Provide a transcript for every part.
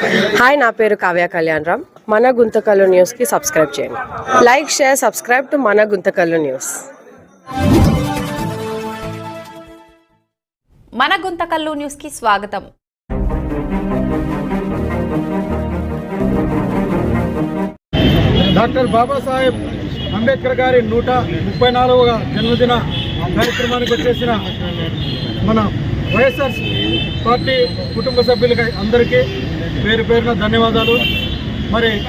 Hi నా పేరు కావ్య కళ్యాణ్ రామ్. మన గుంతకల్లు న్యూస్కి సబ్స్క్రైబ్ చేయండి. లైక్ షేర్ సబ్స్క్రైబ్ టు మన గుంతకల్లు న్యూస్ మన గుంతకల్లు న్యూస్కి స్వాగతం. డాక్టర్ బాబాసాహెబ్ అంబేద్కర్ గారి నూట ముప్పై నాలుగవ జన్మదిన కార్యక్రమానికి వచ్చేసిన మన వైఎస్ఆర్ పార్టీ కుటుంబ సభ్యులకి అందరికీ పేరు పేరున ధన్యవాదాలు. మరి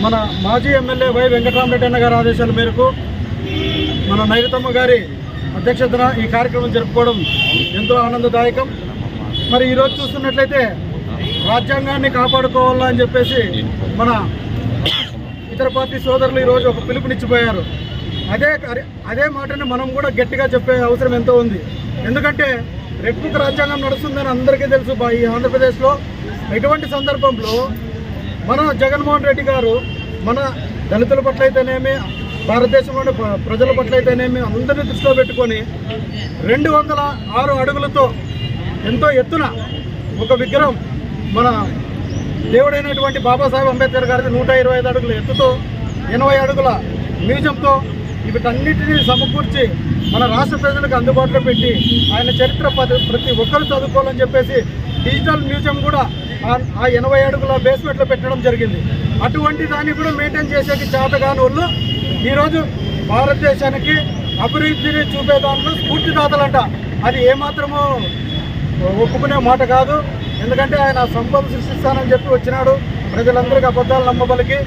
మన మాజీ ఎమ్మెల్యే వై వెంకటరామరెడ్డి అన్న గారి ఆదేశాల మేరకు మన నైరుతమ్మ గారి అధ్యక్షతన ఈ కార్యక్రమం జరుపుకోవడం ఎంతో ఆనందదాయకం. మరి ఈరోజు చూస్తున్నట్లయితే రాజ్యాంగాన్ని కాపాడుకోవాలా అని చెప్పేసి మన ఇతర పార్టీ సోదరులు ఈరోజు ఒక పిలుపునిచ్చిపోయారు. అదే అదే మాటని మనం కూడా గట్టిగా చెప్పే అవసరం ఎంతో ఉంది. ఎందుకంటే రెడ్ రాజ్యాంగం నడుస్తుందని అందరికీ తెలుసు. బా- ఈ ఆంధ్రప్రదేశ్లో ఎటువంటి సందర్భంలో మన జగన్మోహన్ రెడ్డి గారు మన దళితుల పట్ల అయితేనేమి భారతదేశంలోని ప్ర- ప్రజల పట్ల అయితేనేమి అందరినీ దృష్టిలో పెట్టుకొని రెండు వందల ఆరు అడుగులతో ఎంతో ఎత్తున ఒక విగ్రహం మన దేవుడైనటువంటి బాబాసాహెబ్ అంబేద్కర్ గారికి నూట ఇరవై ఐదు అడుగుల ఎత్తుతో ఎనభై అడుగుల మ్యూజియంతో వీటన్నిటినీ సమకూర్చి మన రాష్ట్ర ప్రజలకు అందుబాటులో పెట్టి ఆయన చరిత్ర ప్రతి ఒక్కరు చదువుకోవాలని చెప్పేసి డిజిటల్ మ్యూజియం కూడా ఆ- ఆ ఎనభై అడుగుల బేస్మెంట్లో పెట్టడం జరిగింది. అటువంటి దాన్ని కూడా మెయింటైన్ చేసేకి చేతగాని వాళ్ళు ఈరోజు భారతదేశానికి అభివృద్ధిని చూపే దాంట్లో స్ఫూర్తిదాతలంట. అది ఏమాత్రమో ఒప్పుకునే మాట కాదు. ఎందుకంటే ఆయన సంపద సృష్టిస్తానని చెప్పి వచ్చినాడు. ప్రజలందరికీ అబద్ధాలు నమ్మబలికి.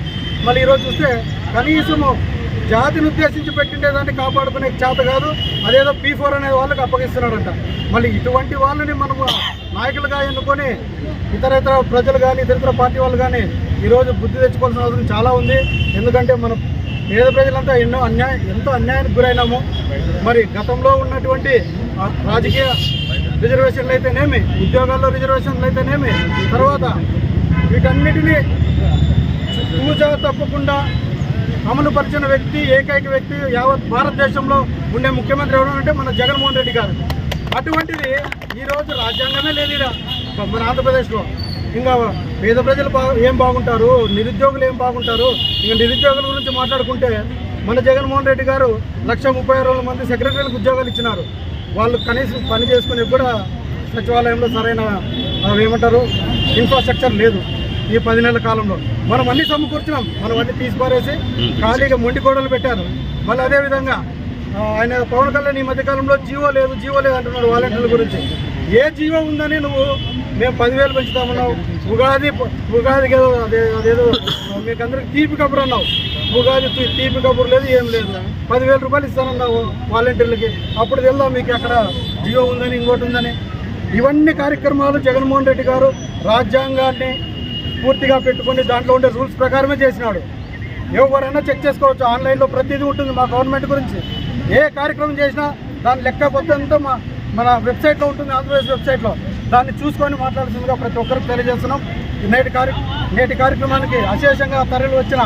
మళ్ళీ ఈరోజు చూస్తే కనీసము జాతిని ఉద్దేశించి పెట్టిండే దాన్ని కాపాడుకునే చేత కాదు అదేదో పీ ఫోర్ అనే వాళ్ళకి అప్పగిస్తున్నాడంట మళ్ళీ ఇటువంటి వాళ్ళని మనము నాయకులుగా ఎన్నుకొని ఇతర ఇతర ప్రజలు కానీ ఇతర ఇతర పార్టీ వాళ్ళు కానీ ఈరోజు బుద్ధి తెచ్చుకోవాల్సిన అవసరం చాలా ఉంది. ఎందుకంటే మన పేద ప్రజలంతా ఎన్నో అన్యాయం ఎంతో అన్యాయానికి గురైనాము. మరి గతంలో ఉన్నటువంటి రాజకీయ రిజర్వేషన్లు అయితేనేమి ఉద్యోగాల్లో రిజర్వేషన్లు అయితేనేమి తర్వాత వీటన్నిటినీ తూచా తప్పకుండా అమలు పరిచిన వ్యక్తి ఏకైక వ్యక్తి యావత్ భారతదేశంలో ఉండే ముఖ్యమంత్రి ఎవరు అంటే మన జగన్మోహన్ రెడ్డి గారు. అటువంటిది ఈరోజు రాజ్యాంగమే లేదు మన ఆంధ్రప్రదేశ్లో. ఇంకా పేద ప్రజలు బా ఏం బాగుంటారు? నిరుద్యోగులు ఏం బాగుంటారు? ఇంకా నిరుద్యోగుల గురించి మాట్లాడుకుంటే మన జగన్మోహన్ రెడ్డి గారు లక్ష ముప్పై మంది సెక్రటరీలకు ఉద్యోగాలు ఇచ్చినారు. వాళ్ళు కనీసం పని చేసుకునే కూడా సచివాలయంలో సరైన ఏమంటారు ఇన్ఫ్రాస్ట్రక్చర్ లేదు. ఈ పది నెలల కాలంలో. మనం అన్ని సమకూర్చినాం. మనం అన్ని తీసి పారేసి ఖాళీగా మొండి గోడలు పెట్టారు. మళ్ళీ అదేవిధంగా ఆ, ఆయన పవన్ కళ్యాణ్ ఈ మధ్యకాలంలో జీవో లేదు జీవో లేదు అంటున్నాడు వాలంటీర్ల గురించి. ఏ జీవో ఉందని నువ్వు మేము పదివేలు పెంచుతామన్నావు. ఉగాది ఉగాదికి ఏదో అదే అదేదో మీకు అందరికి తీపి కబురు అన్నావు. ఉగాది తీ- తీపి కబురు లేదు ఏం లేదు. పదివేల రూపాయలు ఇస్తానన్నావు వాలంటీర్లకి. అప్పుడు తెలుదా మీకు అక్కడ జియో ఉందని ఇంకోటి ఉందని? ఇవన్నీ కార్యక్రమాలు జగన్మోహన్ రెడ్డి గారు రాజ్యాంగాన్ని పూర్తిగా పెట్టుకొని దాంట్లో ఉండే రూల్స్ ప్రకారమే చేసినాడు. ఎవరైనా చెక్ చేసుకోవచ్చు. ఆన్లైన్లో ప్రతిదీ ఉంటుంది మా గవర్నమెంట్ గురించి. ఏ కార్యక్రమం చేసినా దాని లెక్క కొత్తంతా మా మన వెబ్సైట్లో ఉంటుంది ఆంధ్రప్రదేశ్ వెబ్సైట్లో. దాన్ని చూసుకొని మాట్లాడుతుందిగా ప్రతి ఒక్కరికి తెలియజేస్తున్నాం. నేటి కార్య నేటి కార్యక్రమానికి అశేషంగా తరలి వచ్చిన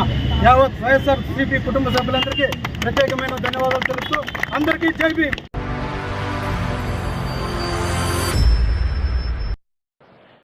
యావత్ వైఎస్ఆర్ సిపి కుటుంబ సభ్యులందరికీ ప్రత్యేకమైన ధన్యవాదాలు తెలుపుతూ అందరికీ జై భీమ్.